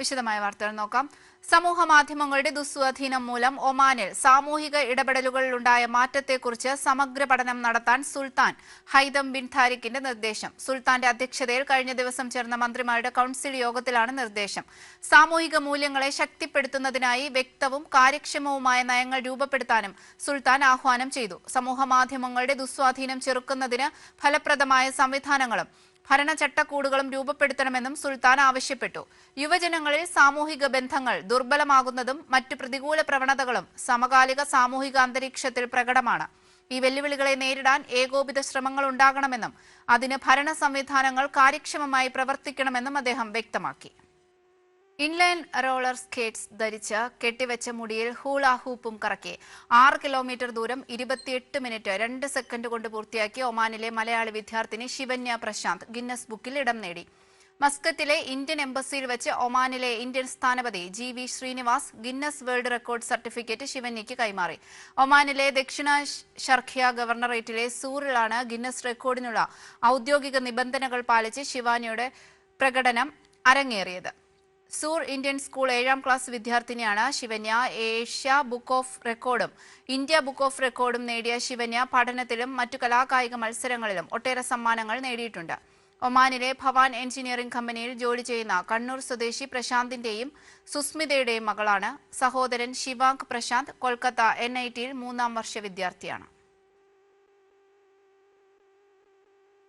വിശദമായ വാർത്തകൾ നോക്കാം. സമൂഹ മാധ്യമങ്ങളുടെ ദുസ്വാധീനം മൂലം ഒമാനിൽ സാമൂഹിക ഇടപെടലുകളിലുണ്ടായ മാറ്റത്തെക്കുറിച്ച് സമഗ്ര പഠനം നടത്താൻ സുൽത്താൻ ഹൈദം ബിൻ താരിഖിന്റെ നിർദ്ദേശം. സുൽത്താന്റെ അധ്യക്ഷതയിൽ കഴിഞ്ഞ ദിവസം ചേർന്ന മന്ത്രിമാരുടെ കൌൺസിൽ യോഗത്തിലാണ് നിർദ്ദേശം. സാമൂഹിക മൂല്യങ്ങളെ ശക്തിപ്പെടുത്തുന്നതിനായി വ്യക്തവും കാര്യക്ഷമവുമായ നയങ്ങൾ രൂപപ്പെടുത്താനും സുൽത്താൻ ആഹ്വാനം ചെയ്തു. സമൂഹ മാധ്യമങ്ങളുടെ ദുസ്വാധീനം ചെറുക്കുന്നതിന് ഫലപ്രദമായ സംവിധാനങ്ങളും ഭരണചട്ടക്കൂടുകളും രൂപപ്പെടുത്തണമെന്നും സുൽത്താൻ ആവശ്യപ്പെട്ടു. യുവജനങ്ങളിൽ സാമൂഹിക ബന്ധങ്ങൾ ദുർബലമാകുന്നതും മറ്റു പ്രതികൂല പ്രവണതകളും സമകാലിക സാമൂഹിക അന്തരീക്ഷത്തിൽ പ്രകടമാണ്. ഈ വെല്ലുവിളികളെ നേരിടാൻ ഏകോപിത ശ്രമങ്ങൾ ഉണ്ടാകണമെന്നും അതിന് ഭരണ സംവിധാനങ്ങൾ കാര്യക്ഷമമായി പ്രവർത്തിക്കണമെന്നും അദ്ദേഹം വ്യക്തമാക്കി. ഇൻലൈൻ റോളർ സ്കേറ്റ്സ് ധരിച്ച് കെട്ടിവെച്ച മുടിയിൽ ഹൂളാഹൂപ്പും കറക്കി. ആറ് കിലോമീറ്റർ ദൂരം ഇരുപത്തിയെട്ട് മിനിറ്റ് രണ്ട് സെക്കൻഡ് കൊണ്ട് പൂർത്തിയാക്കി ഒമാനിലെ മലയാളി വിദ്യാർത്ഥിനി ശിവന്യ പ്രശാന്ത് ഗിന്നസ് ബുക്കിൽ ഇടം നേടി. മസ്കത്തിലെ ഇന്ത്യൻ എംബസിയിൽ വെച്ച് ഒമാനിലെ ഇന്ത്യൻ സ്ഥാനപതി G V Srinivas Guinness World Record certificate ശിവന്യയ്ക്ക് കൈമാറി. ഒമാനിലെ ദക്ഷിണ ഷർഖിയ ഗവർണറേറ്റിലെ സൂറിലാണ് ഗിന്നസ് റെക്കോർഡിനുള്ള ഔദ്യോഗിക നിബന്ധനകൾ പാലിച്ച് ശിവാനിയുടെ പ്രകടനം അരങ്ങേറിയത്. സൂർ ഇന്ത്യൻ സ്കൂൾ ഏഴാം ക്ലാസ് വിദ്യാർത്ഥിനിയാണ് ശിവന്യ. ഏഷ്യ ബുക്ക് ഓഫ് റെക്കോർഡും ഇന്ത്യ ബുക്ക് ഓഫ് റെക്കോർഡും നേടിയ ശിവന്യ പഠനത്തിലും മറ്റു കലാകായിക മത്സരങ്ങളിലും ഒട്ടേറെ സമ്മാനങ്ങൾ നേടിയിട്ടുണ്ട്. ഒമാനിലെ ഭവാൻ എഞ്ചിനീയറിംഗ് കമ്പനിയിൽ ജോലി ചെയ്യുന്ന കണ്ണൂർ സ്വദേശി പ്രശാന്തിന്റെയും സുസ്മിതയുടെയും മകളാണ് സഹോദരൻ ശിവാങ്ക് പ്രശാന്ത് കൊൽക്കത്ത എൻ ഐ ടിയിൽ മൂന്നാം വർഷ വിദ്യാർത്ഥിയാണ്.